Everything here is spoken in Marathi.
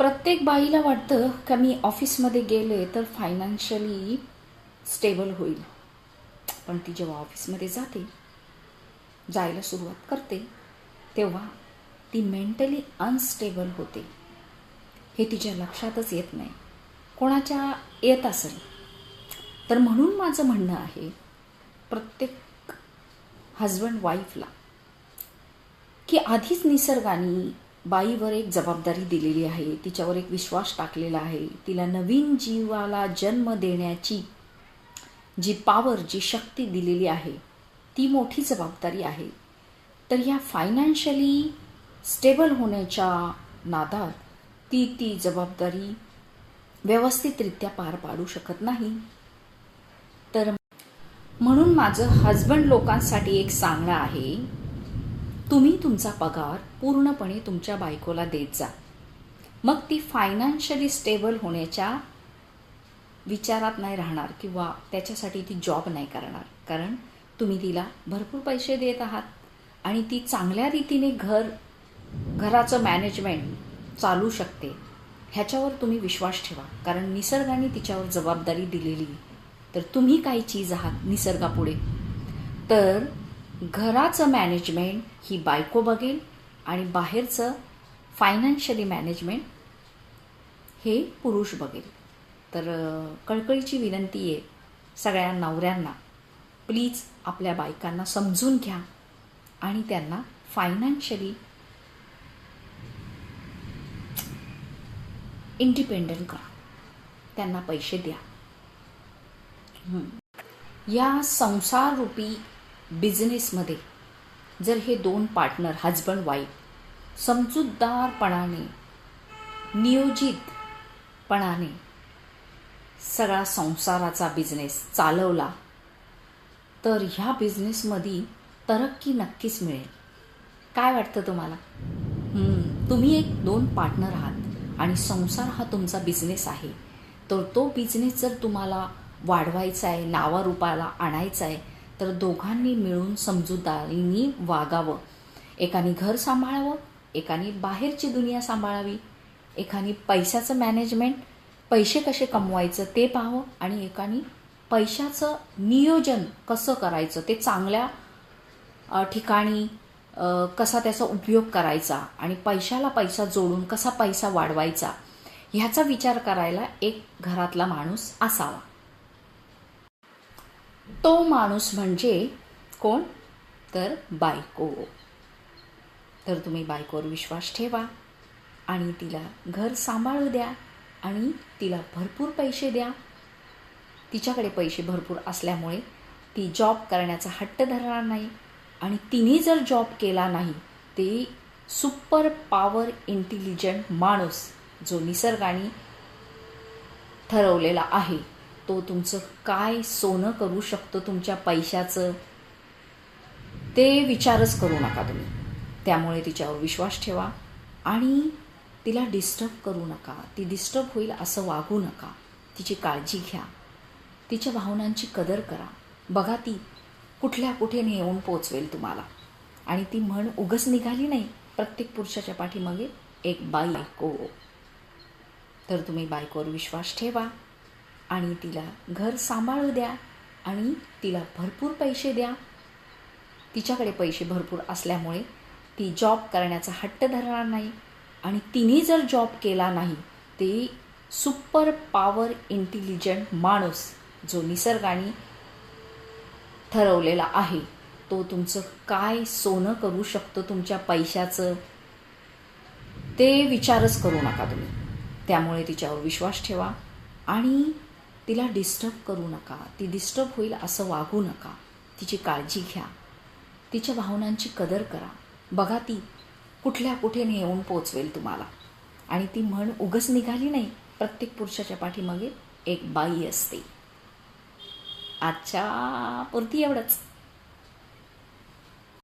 प्रत्येक बाईला वाटतं का मी ऑफिसमध्ये गेले तर फायनान्शियली स्टेबल होईल. पण ती जेव्हा ऑफिसमध्ये जाते जायला सुरुवात करते तेव्हा ती मेंटली अनस्टेबल होते. हे तिच्या लक्षातच येत नाही. कोणाच्या येत असेल? तर म्हणून माझं म्हणणं आहे प्रत्येक हजबंड वाईफला की आधीच निसर्गाने बाईवर एक जबाबदारी दिलेली आहे. तिच्यावर एक विश्वास टाकलेला आहे. तिला नवीन जीवाला जन्म देण्याची जी पावर जी शक्ती दिलेली आहे ती मोठी जबाबदारी आहे. तर या फायनान्शियली स्टेबल होण्याच्या नादात ती ती जबाबदारी व्यवस्थितरित्या पार पाडू शकत नाही. तर म्हणून माझं हजबंड लोकांसाठी एक सांगणं आहे. तुम्ही तुमचा पगार पूर्णपणे तुमच्या बायकोला देत जा. मग ती फायनान्शियली स्टेबल होण्याच्या विचारात नाही राहणार किंवा त्याच्यासाठी ती जॉब नाही करणार. कारण तुम्ही तिला भरपूर पैसे देत आहात आणि ती चांगल्या रीतीने घर घराचं मॅनेजमेंट चालू शकते. ह्याच्यावर तुम्ही विश्वास ठेवा. कारण निसर्गाने तिच्यावर जबाबदारी दिलेली तर तुम्ही काही चीज आहात निसर्गापुढे. तर घराचं मॅनेजमेंट ही बायको बघेल आणि बाहेरचं फायनान्शियली मॅनेजमेंट हे पुरुष बघेल. तर कळकळीची विनंती आहे सगळ्या नवऱ्यांना प्लीज आपल्या बायकांना समजून घ्या आणि त्यांना फायनान्शियली इंडिपेंडंट करा. त्यांना पैसे द्या. या संसाररूपी बिझनेसमध्ये जर हे दोन पार्टनर हजबंड वाईफ समजूतदारपणाने नियोजितपणाने सगळा संसाराचा बिझनेस चालवला तर ह्या बिझनेसमध्ये तरक्की नक्कीच मिळेल. काय वाटतं तुम्हाला? तुम्ही एक दोन पार्टनर आहात आणि संसार हा तुमचा बिझनेस आहे तर तो बिझनेस जर तुम्हाला वाढवायचा आहे नावारूपाला आणायचा आहे तर दोघांनी मिळून समजूतदारीनी वागावं. एकाने घर सांभाळावं एकाने बाहेरची दुनिया सांभाळावी. एकाने पैशाचं मॅनेजमेंट पैसे कसे कमवायचं ते पाहावं आणि एकाने पैशाचं नियोजन कसं करायचं ते चांगल्या ठिकाणी कसा त्याचा उपयोग करायचा आणि पैशाला पैसा जोडून कसा पैसा वाढवायचा ह्याचा विचार करायला एक घरातला माणूस असावा. तो माणूस म्हणजे कोण? तर बायको. तर तुम्ही बायकोवर विश्वास ठेवा आणि तिला घर सांभाळू द्या आणि तिला भरपूर पैसे द्या. तिच्याकडे पैसे भरपूर असल्यामुळे ती जॉब करण्याचा हट्ट धरणार नाही आणि तिने जर जॉब केला नाही ते सुपर पॉवर इंटेलिजंट माणूस जो निसर्गाने ठरवलेला आहे. तो तुमचं काय सोनं करू शकतो तुमच्या पैशाचं? ते विचारच करू नका तुम्ही. त्यामुळे तिच्यावर विश्वास ठेवा आणि तिला डिस्टर्ब करू नका. ती डिस्टर्ब होईल असं वागू नका. तिची काळजी घ्या. तिच्या भावनांची कदर करा. बघा ती कुठल्या कुठे नेऊन पोचवेल तुम्हाला. आणि ती म्हण उगच निघाली नाही. प्रत्येक पुरुषाच्या पाठीमागे एक बायको. तर तुम्ही बायकोवर विश्वास ठेवा. आणि तिला घर सांभाळू द्या आणि तिला भरपूर पैसे द्या. तिच्याकडे पैसे भरपूर असल्यामुळे ती जॉब करण्याचा हट्ट धरणार नाही. आणि तिने जर जॉब केला नाही ते सुपर पॉवर इंटेलिजंट माणूस जो निसर्गाने ठरवलेला आहे तो तुमचं काय सोनं करू शकतो तुमच्या पैशाचं ते विचारच करू नका तुम्ही. त्यामुळे तिच्यावर विश्वास ठेवा आणि तिला डिस्टर्ब करू नका. ती डिस्टर्ब होईल असं वागू नका. तिची काळजी घ्या. तिच्या भावनांची कदर करा. बघा ती कुठल्या कुठे नेऊन पोचवेल तुम्हाला. आणि ती म्हण उगच निघाली नाही. प्रत्येक पुरुषाच्या पाठीमागे एक बाई असते. आजच्या पुरती एवढंच.